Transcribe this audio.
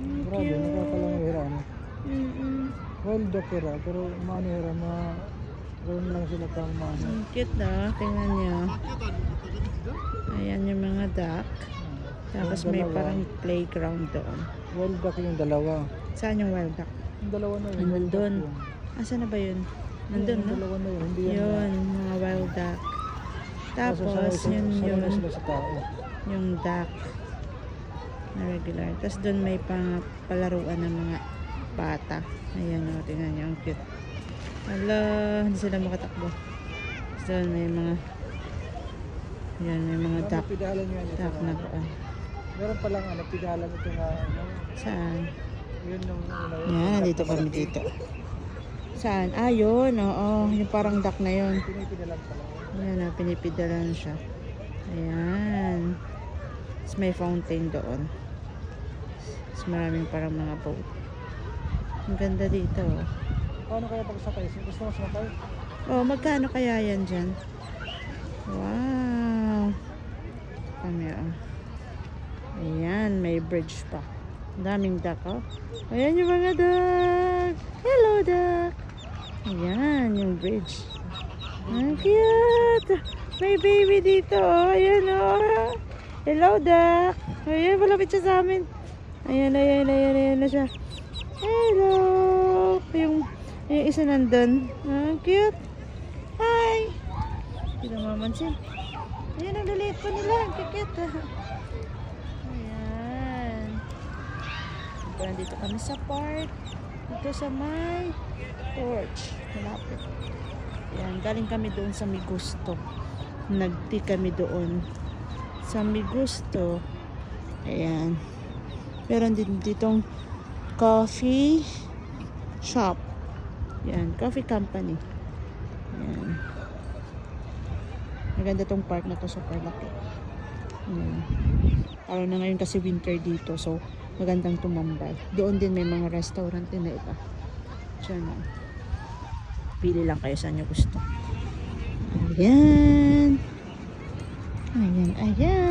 Ang Grabe, cute. nagkakalanghira. Ano? Mm-mm. Well, dokera, pero manihira na gawin lang sila pang mano. Ang cute na. Tingnan niyo. Ayan yung mga duck. Tapos may dalawa. parang playground doon. Well, duck yung dalawa. Saan yung wild duck? Yung dalawa na yun. Nandun. yun. Asa na ba yun? Nandun, Yung no? dalawa na yun, hindi yan. Yun, mga wild duck. Tapos, sanay sila- yun sanay na yun, sila sa tao. yung duck na regular. Tapos doon may pang palaruan ng mga bata. Ayan o, tingnan niyo, ang cute. Hala, hindi sila makatakbo. Tapos doon may mga yan, may mga Ano, duck. ito Duck na ano. pa. Meron palang ano, pidalan ito nga. Ano, Saan? yun yung ano, Yan, nandito kami dito. Saan? Ah, yun, oo. Yung parang duck na yun. Pinipidalan pala. Ayan na, pinipidalan siya. Ayan. Tapos may fountain doon. Tapos maraming parang mga boat. Ang ganda dito. oh. Paano kaya pagsakay? Gusto mo sumakay? Oh, magkano kaya yan dyan? Wow. Kami, oh. Ayan, may bridge pa. Ang daming duck, oh. Ayan yung mga duck. Hello, duck. Ayan, yung bridge. Ang cute. May baby dito, oh. Ayan, oh. Hello, duck. Ayan, malapit siya sa amin. Ayan, ayan, ayan, ayan na siya. Hello. Yung, yung isa nandun. Ang cute. Hi. Hindi na mamansin. Ayan, ang liliit pa nila. Ang kikit. Ayan. Dito, nandito kami sa park. Dito sa may porch. Malapit. Ayan, galing kami doon sa Migusto. Nagti kami doon. Sa Migusto. Ayan. Meron din ditong coffee shop. Yan, coffee company. Yan. Maganda tong park na to, super laki. Yan. Araw na ngayon kasi winter dito, so magandang tumambay. Doon din may mga restaurant din na iba. Diyan na. Pili lang kayo saan nyo gusto. Ayan. Ayan, ayan.